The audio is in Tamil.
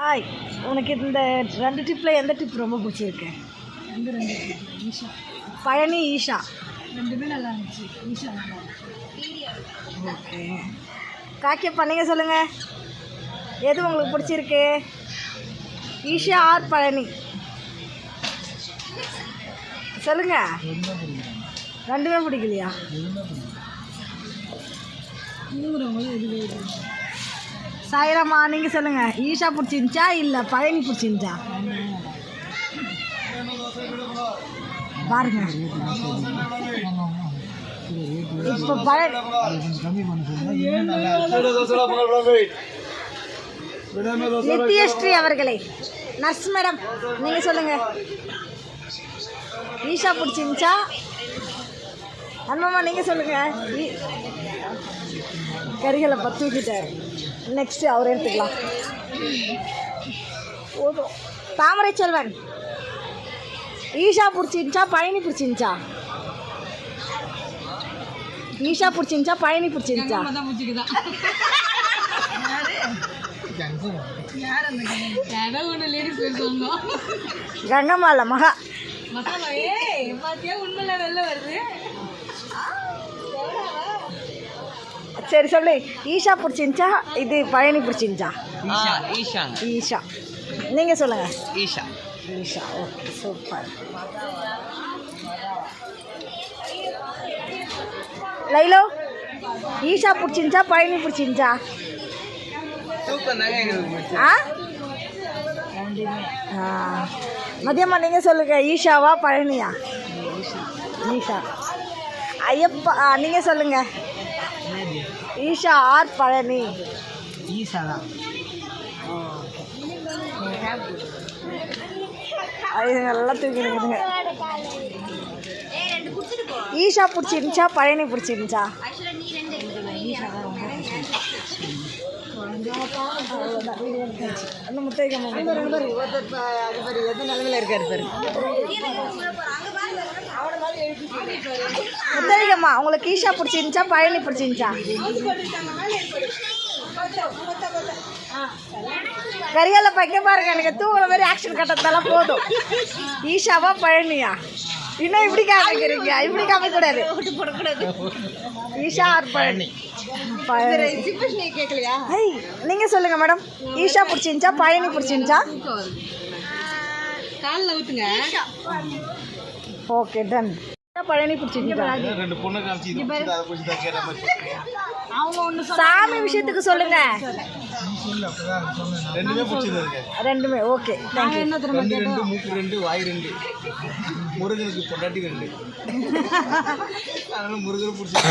ஹாய் உனக்கு இந்த ரெண்டு டிப்பில் எந்த டிப் ரொம்ப பிடிச்சிருக்கு? ரெண்டு ரெண்டு ஈஷா. பழனி ஈஷா. ரெண்டுமே நல்லா இருந்துச்சு. ஈஷா நல்லா ஓகே. காக்கியப்பா நீங்கள் சொல்லுங்கள் எது உங்களுக்கு பிடிச்சிருக்கு? ஈஷா ஆர் பழனி சொல்லுங்க. ரெண்டுமே பிடிக்கலையா? தூங்குறவங்களும் நீங்கள் சொல்லுங்கள் ஈஷா பிடிச்சிருந்துச்சா இல்லை பழனி பிடிச்சிருந்துச்சா? பாருங்க. இப்போ பழனி நித்யஸ்ரீ அவர்களே. நர்ஸ் மேடம் நீங்கள் சொல்லுங்கள் ஈஷா பிடிச்சிருந்துச்சா? அண்ணம்மா நீங்கள் சொல்லுங்கள் கரிகளை பத்துக்கிட்டார் நெக்ஸ்ட் அவர் எடுத்துக்கலாம். போதும். தாமரை செல்வன். ஈஷா பிடிச்சிருந்துச்சா பழனி பிடிச்சிருந்துச்சா? ஈஷா பிடிச்சிருந்துச்சா பழனி பிடிச்சிருந்துச்சா? கங்கம்மால மகா. மசாலா உண்மையில வெளில வருது? சரி சொல்லு. ஈஷா பிடிச்சிருந்துச்சா? இது பழனி பிடிச்சிருந்துச்சா? ஈஷா ஈஷாங்க ஈஷா. நீங்கள் சொல்லுங்கள் Isha. Isha okay super. லைலோ Isha பிடிச்சிருந்துச்சா பழனி பிடிச்சிருந்துச்சா. ஆ? ஆ. மதியம்மா நீங்கள் சொல்லுங்கள் ஈஷாவா பழனியா? ஈஷா. ஐயப்பா நீங்கள் சொல்லுங்கள் ஈஷா ஆர் பழனி ஈஷா தான் அது நல்லா தூக்கி நிற்குதுங்க ஈஷா பிடிச்சிருந்துச்சா பழனி பிடிச்சிருந்துச்சா அந்த முத்தைக்கம்மா எது நிலமையில இருக்காரு பாரு முத்தைக்கம்மா உங்களுக்கு ஈஷா பிடிச்சிருந்துச்சா பழனி பிடிச்சிருந்துச்சா? கரிகால பைக்க பாருங்க எனக்கு தூங்குற மாதிரி ஆக்ஷன் கட்டத்தெல்லாம் போதும். ஈஷாவா பழனியா இன்னும் இப்படி காமிக்கிறீங்க இப்படி காமிக்கூடாது ஈஷா ஆர் பழனி நீங்க சொல்லுங்க மேடம் ஈஷா பிடிச்சிருந்துச்சா பழனி பிடிச்சிருந்துச்சா? காலில் ஊற்றுங்க ஓகே டன் பழனி ஒன்று சாமி விஷயத்துக்கு சொல்லுங்க. ரெண்டுமே ஓகே முருகனுக்கு பொண்டாட்டி ரெண்டு. அதனால முருகனை பிடிச்சது